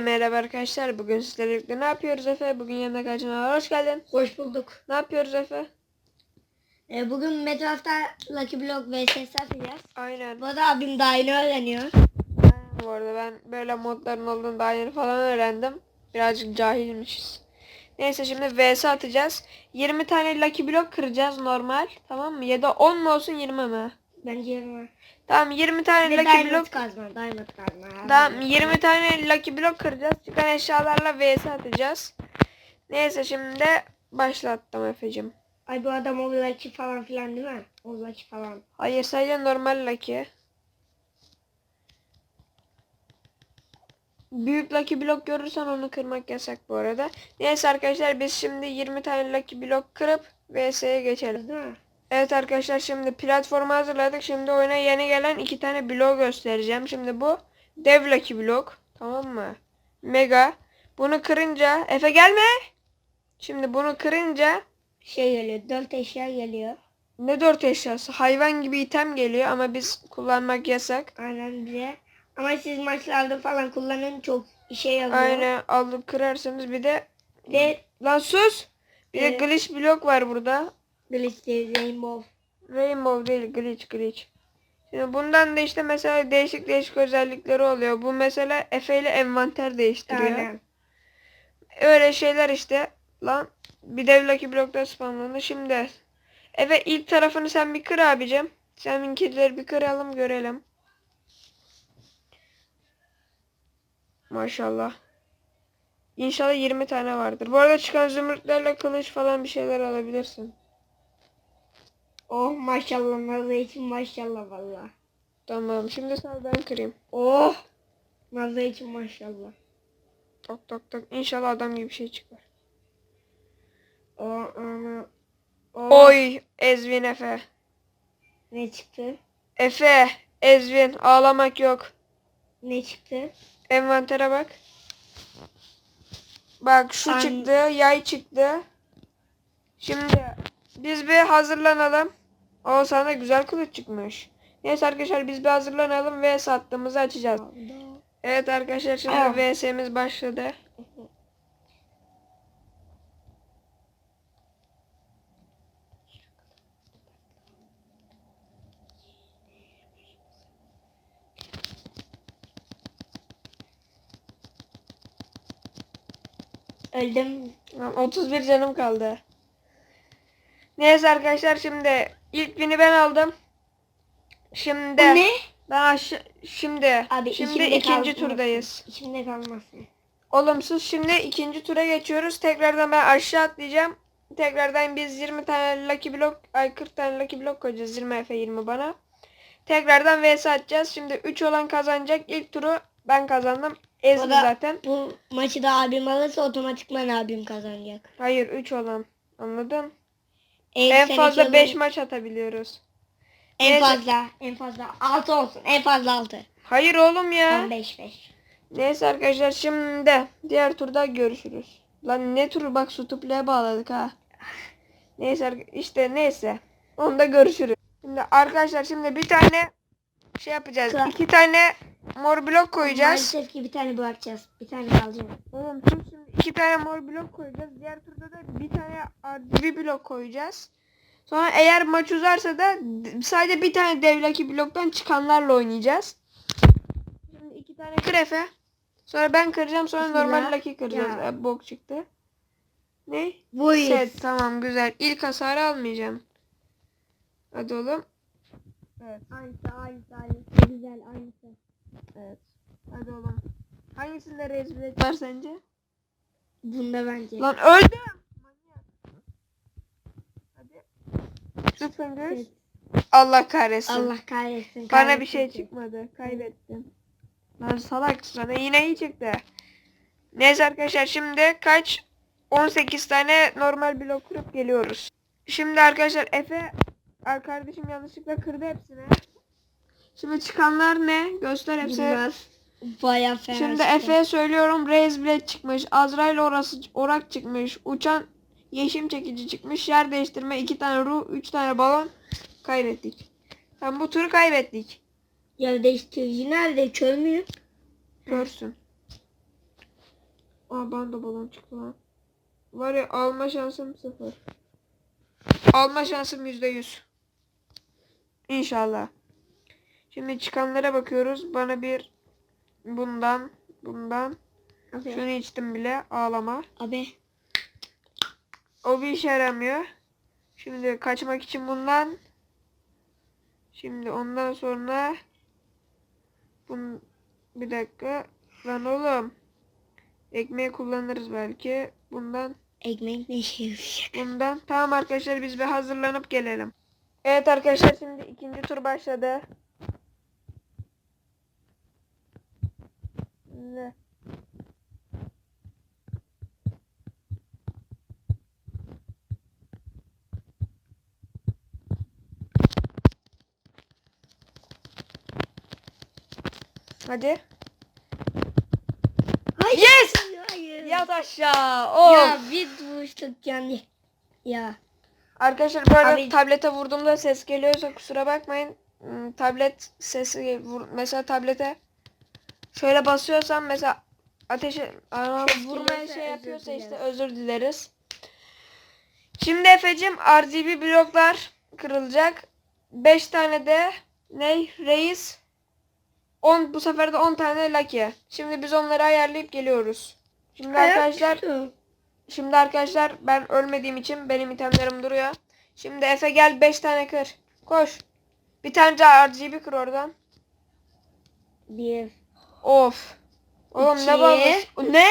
Merhaba arkadaşlar. Bugün sizlerle birlikte ne yapıyoruz Efe? Bugün yanına karşına hoş geldin. Hoş bulduk. Ne yapıyoruz Efe? Ee, bugün Metraf'ta Lucky Block vs atacağız. Aynen. Bu da abim daha yeni öğreniyor. Aynen Bu arada ben böyle modların olduğunu daha yeni falan öğrendim. Birazcık cahilmişiz. Neyse şimdi vs atacağız. 20 tane Lucky Block kıracağız normal. Tamam mı? Ya da 10 mu olsun 20 mi? Bence yarın Tamam 20 tane Ve Lucky Diamond Block. kazma, Diamond kazma. Tamam 20 tane Lucky Block kıracağız. Çıkan eşyalarla vs atacağız. Neyse şimdi başlattım Efe'cim. Ay bu adam o Lucky falan filan değil mi? O Lucky falan. Hayır sadece normal Lucky. Büyük Lucky Block görürsen onu kırmak yasak bu arada. Neyse arkadaşlar biz şimdi 20 tane Lucky Block kırıp VS'ye geçelim. Değil mi? Evet arkadaşlar şimdi platformu hazırladık. Şimdi oyuna yeni gelen iki tane blok göstereceğim. Şimdi bu dev Lucky Block. Tamam mı? Mega. Bunu kırınca Efe gelme. Şimdi bunu kırınca Şey geliyor. Dört eşya geliyor. ne dört eşyası? Hayvan gibi item geliyor ama biz kullanmak yasak. Aynen bize. Ama siz maçlarda falan kullanın çok işe yarıyor. Aynen alıp kırarsanız bir de Ve lan sus. Bir de glitch blok var burada. Glitch değil, Rainbow. Rainbow değil glitch glitch. Şimdi bundan da işte mesela değişik değişik özellikleri oluyor. Bu mesela Efe ile envanter değiştiriyor. Aynen. Öyle şeyler işte. Lan bir dev Lucky blokta spamlandı. Şimdi Efe ilk tarafını sen bir kır abicim. Sen minkileri bir kıralım görelim. Maşallah. İnşallah 20 tane vardır. Bu arada çıkan zümrütlerle kılıç falan bir şeyler alabilirsin. Oh maşallah Nazlı için maşallah valla. Tamam. Şimdi sen ben kırayım. Oh. Nazlı için maşallah. Tok tok tok. İnşallah adam gibi bir şey çıkar. O ana. O. Oy Ezvin Efe. Ne çıktı? Efe Ezvin ağlamak yok. Ne çıktı? Envantere bak. Bak şu An- çıktı, yay çıktı. Şimdi biz bir hazırlanalım. O sana güzel kılıç çıkmış. Neyse arkadaşlar biz bir hazırlanalım ve sattığımızı açacağız. Evet arkadaşlar şimdi. VS'miz başladı. Öldüm. Tamam, 31 canım kaldı. Neyse arkadaşlar şimdi ilk günü ben aldım. Şimdi Bu ne? ben aşağı şimdi Abi şimdi ikinci turdayız. İçimde kalmasın. Olumsuz şimdi ikinci tura geçiyoruz. Tekrardan ben aşağı atlayacağım. Tekrardan biz 20 tane Lucky Block, ay 40 tane Lucky Block koyacağız. 20 Efe 20 bana. Tekrardan vs atacağız. Şimdi 3 olan kazanacak. İlk turu ben kazandım. Ezdi da- zaten. Bu maçı da abim alırsa otomatikman abim kazanacak. Hayır 3 olan. Anladın? En, fazla olan- 5 maç atabiliyoruz. En Neyse. fazla. En fazla 6 olsun. En fazla 6. Hayır oğlum ya. Tam 5 5. Neyse arkadaşlar şimdi diğer turda görüşürüz. Lan ne turu bak su tuplaya bağladık ha. Neyse işte neyse. Onda görüşürüz. Şimdi arkadaşlar şimdi bir tane şey yapacağız. Kla- İki tane mor blok koyacağız. Maalesef ki bir tane bırakacağız. Bir tane kalacak. Oğlum sus şimdi iki tane mor blok koyacağız. Diğer turda da bir tane RGB blok koyacağız. Sonra eğer maç uzarsa da sadece bir tane devlaki bloktan çıkanlarla oynayacağız. Şimdi iki tane krefe. Sonra ben kıracağım sonra Bismillah. normal lucky kıracağız. Ya. E, bok çıktı. Ne? Bu Set tamam güzel. İlk hasarı almayacağım. Hadi oğlum. Evet. Aynısı aynısı aynısı. Güzel aynısı. Hangisinde rezillik var sence? Bunda bence. Lan öldüm. Hadi. Göz. Allah kahretsin. Allah kahretsin. Bana bir şey çıkmadı. Kaybettim. Lan salak sana yine iyi çıktı. Neyse arkadaşlar şimdi kaç? 18 tane normal blok kurup geliyoruz. Şimdi arkadaşlar Efe ar- kardeşim yanlışlıkla kırdı hepsini. Şimdi çıkanlar ne? Göster hepsini. Bilmez. Baya fena Şimdi. Efe'ye söylüyorum. Raze Blade çıkmış. Azrail orası orak çıkmış. Uçan yeşim çekici çıkmış. Yer değiştirme. iki tane ruh. Üç tane balon. Kaybettik. Tam bu turu kaybettik. Ya değiştirici nerede? Kör müyüm? Görsün. Aa bana da balon çıktı lan. Var ya alma şansım sıfır. Alma şansım yüzde yüz. İnşallah. Şimdi çıkanlara bakıyoruz. Bana bir bundan, bundan. Abi. Şunu içtim bile. Ağlama. Abi. O bir işe yaramıyor. Şimdi kaçmak için bundan. Şimdi ondan sonra bun bir dakika. Lan oğlum. Ekmeği kullanırız belki. Bundan Ekmek ne işe bundan. Tamam arkadaşlar biz bir hazırlanıp gelelim. Evet arkadaşlar şimdi ikinci tur başladı. Ne? Hadi. Hayır. Yes! Hayır. Yat aşağı. Of. Ya bir vuruştuk yani. Ya. Arkadaşlar bu arada Abi- tablete vurduğumda ses geliyorsa kusura bakmayın. Hmm, Tablet sesi mesela tablete şöyle basıyorsam mesela ateşe vurmaya şey yapıyorsa işte özür dileriz. Şimdi Efe'cim RGB bloklar kırılacak. 5 tane de ne reis 10 bu sefer de 10 tane lucky. Şimdi biz onları ayarlayıp geliyoruz. Şimdi arkadaşlar Şimdi arkadaşlar ben ölmediğim için benim itemlerim duruyor. Şimdi Efe gel 5 tane kır. Koş. Bir tane daha RGB kır oradan. Bir. Of. Oğlum ne balız? Ne?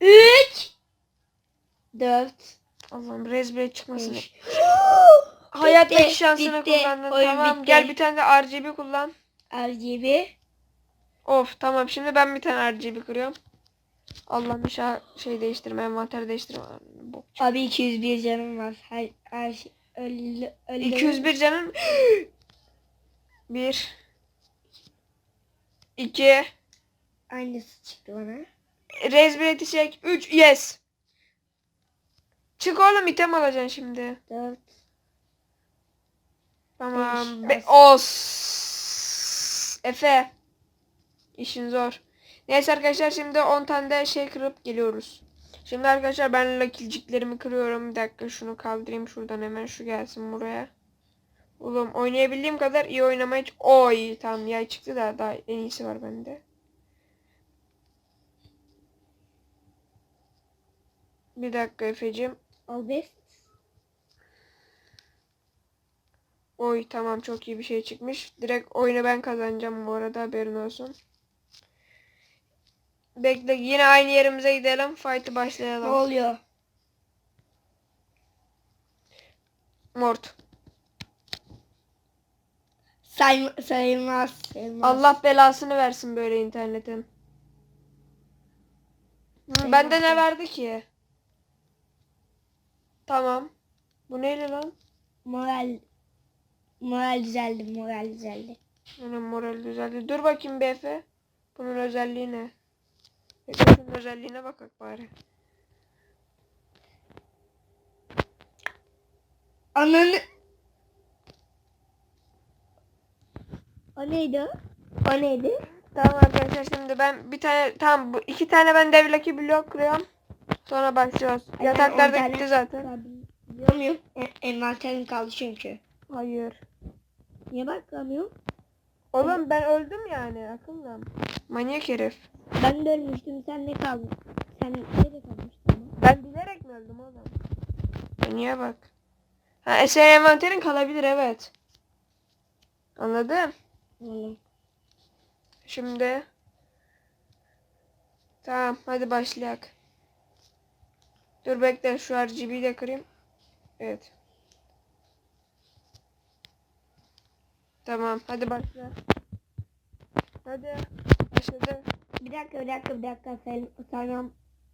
Üç. Dört. Allah'ım rezbire çıkmasın. Hayattaki şansını bitti. kullandın. Oyun tamam bitti. gel bir tane de RGB kullan. RGB. Of tamam şimdi ben bir tane RGB kırıyorum. Allah'ım inşallah şey değiştirme, envanter değiştirme. Bok. Abi 201 canım var. Her, her şey. Öldü, öldü. 201 canın. 1 2 Aynısı çıktı bana. Rezbileti çek. 3 yes. Çık oğlum item alacaksın şimdi. 4. Tamam. Beş, Be Os. Efe. İşin zor. Neyse arkadaşlar şimdi 10 tane de şey kırıp geliyoruz. Şimdi arkadaşlar ben lakilciklerimi kırıyorum. Bir dakika şunu kaldırayım şuradan hemen şu gelsin buraya. Oğlum oynayabildiğim kadar iyi oynamaya... Oy tamam yay çıktı da daha en iyisi var bende. Bir dakika Efe'cim. All best. Oy tamam çok iyi bir şey çıkmış. Direkt oyunu ben kazanacağım bu arada haberin olsun. Bekle yine aynı yerimize gidelim. Fight'ı Ne başlayalım. oluyor? Mort. Say, sayılmaz. sayılmaz. Allah belasını versin böyle internetin. Sayılmaz Bende ne verdi ki? Tamam. Bu neyle lan? Moral. Moral düzeldi. Moral düzeldi. Benim moral düzeldi. Dur bakayım Efe. Bunun özelliği ne? Efe şunun özelliğine bakak bari. Ananı. O neydi o? Neydi? Tamam arkadaşlar şimdi ben bir tane tamam bu iki tane ben devlaki blok kırıyorum. Sonra başlıyoruz. Ay, Yataklar da tane gitti zaten. Biliyor muyum? E, envanterim kaldı çünkü. Hayır. Niye bakamıyorum? Oğlum ben öldüm yani akıllım. Manyak herif. Ben de ölmüştüm. Sen ne kaldın? Sen nerede kalmıştın? ama? Ben bilerek mi öldüm oğlum? Niye bak. Ha e, senin envanterin kalabilir evet. Anladın? Oğlum. Şimdi. Tamam hadi başlayak. Dur bekle şu RGB'yi de kırayım. Evet. Tamam hadi başla. Hadi. Başladı. Bir dakika bir dakika bir dakika. Sen, sana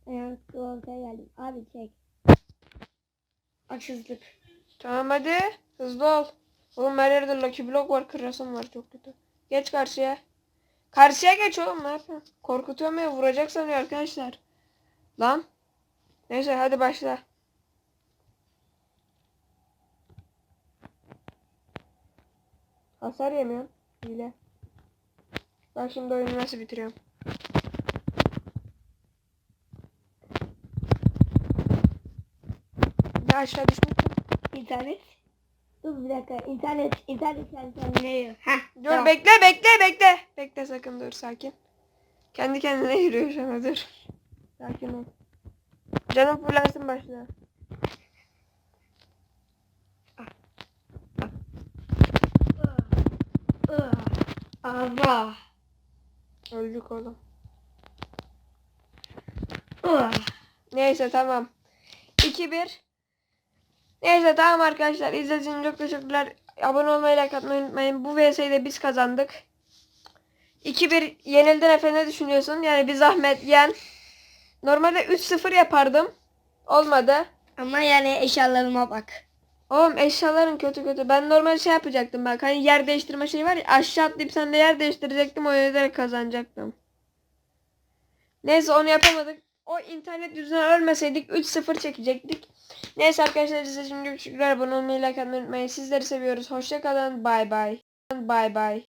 ayakta ortaya geldim. Abi çek. Haksızlık. Tamam hadi. Hızlı ol. Oğlum her yerde Lucky Block var kırasım var çok kötü. Geç karşıya. Karşıya geç oğlum ne yapıyorsun? Korkutuyorum ya vuracak sanıyor arkadaşlar. Lan. Neyse hadi başla. Hasar yemiyorum. Hile. Ben şimdi oyunu nasıl bitiriyorum? Bir aşağı düşmüştüm. İnternet. Dur bir dakika. İnternet. İnternet kendi kendine yiyor. Heh. Dur tamam. bekle bekle bekle. Bekle sakın dur sakin. Kendi kendine yürüyor şu an dur. Sakin ol. Canım fırlansın başına. Allah. Öldük oğlum. Neyse tamam. 2-1. Neyse tamam arkadaşlar. İzlediğiniz için çok teşekkürler. Abone olmayı, like atmayı unutmayın. Bu VS'yi de biz kazandık. 2-1 yenildin Efe ne düşünüyorsun? Yani bir zahmet yen. Normalde 3-0 yapardım. Olmadı. Ama yani eşyalarıma bak. Oğlum eşyaların kötü kötü. Ben normal şey yapacaktım bak. Hani yer değiştirme şeyi var ya. Aşağı atlayıp sen de yer değiştirecektim. O yüzden kazanacaktım. Neyse onu yapamadık. O internet yüzünden ölmeseydik 3-0 çekecektik. Neyse arkadaşlar size şimdi teşekkürler. Abone olmayı, like atmayı unutmayın. Sizleri seviyoruz. Hoşçakalın. Bay bay. Bay bay.